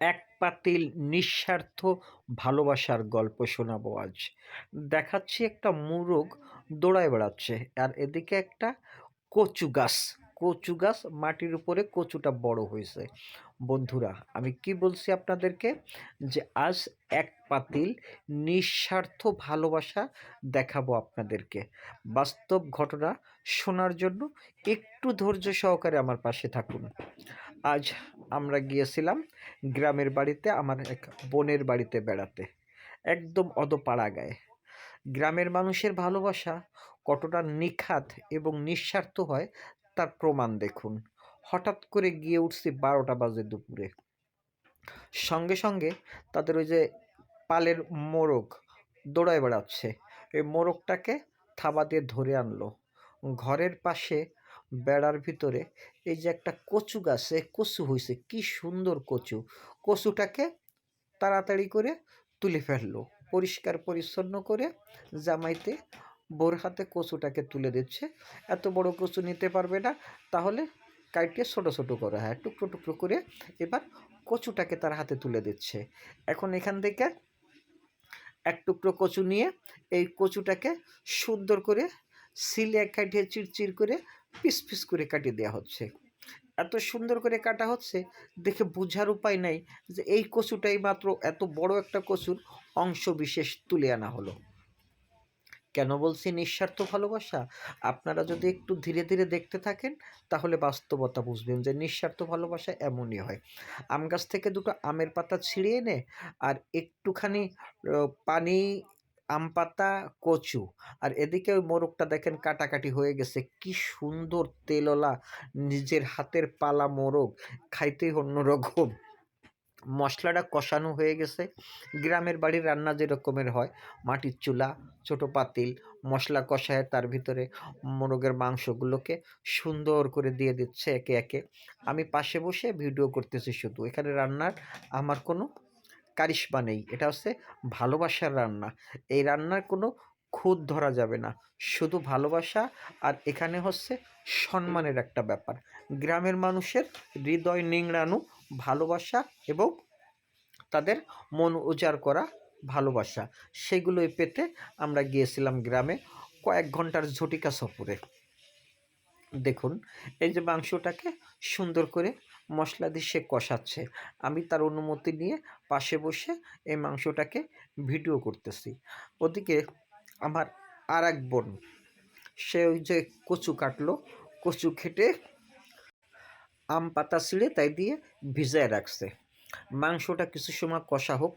এক পাতিল নিঃস্বার্থ ভালোবাসার গল্প শোনাবো আজ। দেখাচ্ছি একটা মুরগ দৌড়ায় বেড়াচ্ছে, আর এদিকে একটা কচু গাছ। কচু গাছ মাটির উপরে কচুটা বড় হয়েছে। বন্ধুরা, আমি কি বলছি আপনাদেরকে? যে আজ এক পাতিল নিঃস্বার্থ ভালোবাসা দেখাবো আপনাদেরকে। বাস্তব ঘটনা শোনার জন্য একটু ধৈর্য সহকারে আমার পাশে থাকুন। আজ আমরা গিয়েছিলাম গ্রামের বাড়িতে, আমার এক বোনের বাড়িতে বেড়াতে। একদম অদপাড়া গায়ে গ্রামের মানুষের ভালোবাসা কতটা নিখাত এবং নিঃস্বার্থ হয় তার প্রমাণ দেখুন। হঠাৎ করে গিয়ে উঠছি বারোটা বাজে দুপুরে। সঙ্গে সঙ্গে তাদের ওই যে পালের মোরগ দৌড়ায় বেড়াচ্ছে। এই মোরগটাকে থাবা দিয়ে ধরে আনলো। ঘরের পাশে বেড়ার ভিতরে এই যে একটা কচু গাছে, কচু হয়েছে কি সুন্দর কচু। কচুটাকে তাড়াতাড়ি করে তুলে ফেলল, পরিষ্কার পরিচ্ছন্ন করে জামাইতে বোর হাতে কচুটাকে তুলে দিচ্ছে। এত বড় কচু নিতে পারবে না, তাহলে কাইটে ছোটো ছোটো করা, হয়, টুকরো টুকরো করে এবার কচুটাকে তার হাতে তুলে দিচ্ছে। এখন এখান থেকে এক টুকরো কচু নিয়ে এই কচুটাকে সুন্দর করে সিলে কাটিয়ে চিরচির করে পিস পিস করে কাটিয়ে দেওয়া হচ্ছে। এত সুন্দর করে কাটা হচ্ছে, দেখে বোঝার উপায় নাই যে এই কচুটাই মাত্র এত বড় একটা কচুর অংশ বিশেষ তুলে আনা হলো। কেন বলছি নিঃস্বার্থ ভালোবাসা? আপনারা যদি একটু ধীরে ধীরে দেখতে থাকেন, তাহলে বাস্তবতা বুঝবেন যে নিঃস্বার্থ ভালোবাসা এমনই হয়। আম গাছ থেকে দুটো আমের পাতা ছিঁড়িয়ে এনে আর একটুখানি পানি আম পাতা, কচু। আর এদিকে ওই মোরগটা দেখেন কাটাকাটি হয়ে গেছে। কি সুন্দর তেললা নিজের হাতের পালা মোরগ, খাইতেই অন্যরকম। মশলাটা কষানো হয়ে গেছে। গ্রামের বাড়ির রান্না যেরকমের হয়, মাটির চুলা, ছোট পাতিল, মশলা কষায় তার ভিতরে মোরগের মাংসগুলোকে সুন্দর করে দিয়ে দিচ্ছে একে একে। আমি পাশে বসে ভিডিও করতেছি শুধু। এখানে রান্নার আমার কোনো কারিশমা নেই। এটা হচ্ছে ভালোবাসার রান্না। এই রান্নার কোনো খুঁত ধরা যাবে না। শুধু ভালোবাসা আর এখানে হচ্ছে সম্মানের একটা ব্যাপার। গ্রামের মানুষের হৃদয় নিংড়ানো ভালোবাসা এবং তাদের মন উজাড় করা ভালোবাসা, সেগুলোই পেতে আমরা গিয়েছিলাম গ্রামে কয়েক ঘণ্টার ঝটিকা সফরে। দেখুন, এই যে মাংসটাকে সুন্দর করে মশলা দিয়ে সে কষাচ্ছে। আমি তার অনুমতি নিয়ে পাশে বসে এই মাংসটাকে ভিডিও করতেছি। ওদিকে আমার আর এক বোন, সে ওই যে কচু কাটলো, কচু খেটে আম পাতা ছিঁড়ে তাই দিয়ে ভিজায় রাখছে। মাংসটা কিছু সময় কষা হোক,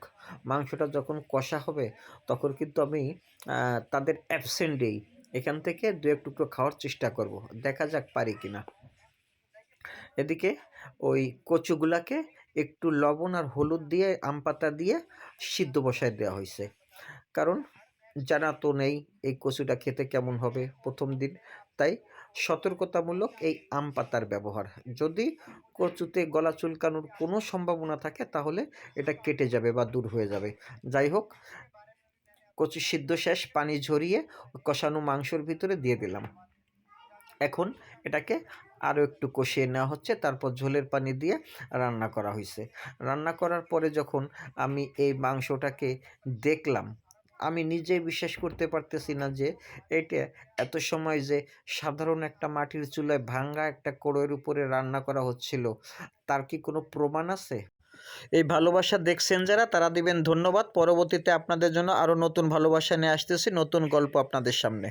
মাংসটা যখন কষা হবে, তখন কিন্তু আমি তাদের অ্যাবসেন্টেই এখান থেকে দু এক টুকরো খাওয়ার চেষ্টা করব, দেখা যাক পারি কিনা। এদিকে ওই কচুগুলাকে একটু লবণ আর হলুদ দিয়ে, আম পাতা দিয়ে সিদ্ধ বসায় দেওয়া হয়েছে। কারণ জানা তো নেই এই কচুটা খেতে কেমন হবে প্রথম দিন। তাই সতর্কতামূলক এই আম পাতার ব্যবহার। যদি কচুতে গলা চুলকানোর কোনো সম্ভাবনা থাকে, তাহলে এটা কেটে যাবে বা দূর হয়ে যাবে। যাই হোক কচু সিদ্ধ শেষ, পানি ঝরিয়ে কষানো মাংসর ভিতরে দিয়ে দিলাম। এখন এটাকে আরও একটু কষিয়ে নেওয়া হচ্ছে, তারপর ঝোলের পানি দিয়ে রান্না করা হয়েছে। রান্না করার পরে যখন আমি এই মাংসটাকে দেখলাম, আমি নিজে বিশ্বাস করতে পারতেছি না যে এটা এত সময় যে সাধারণ একটা মাটির চুলায় ভাঙ্গা একটা কোড়োয়ের উপরে রান্না করা হচ্ছিল, তার কি কোনো প্রমাণ আছে? এই ভালোবাসা দেখছেন যারা, তারা দিবেন ধন্যবাদ। পরবর্তীতে আপনাদের জন্য আরও নতুন ভালোবাসা নিয়ে আসতেছি। নতুন গল্প আপনাদের সামনে।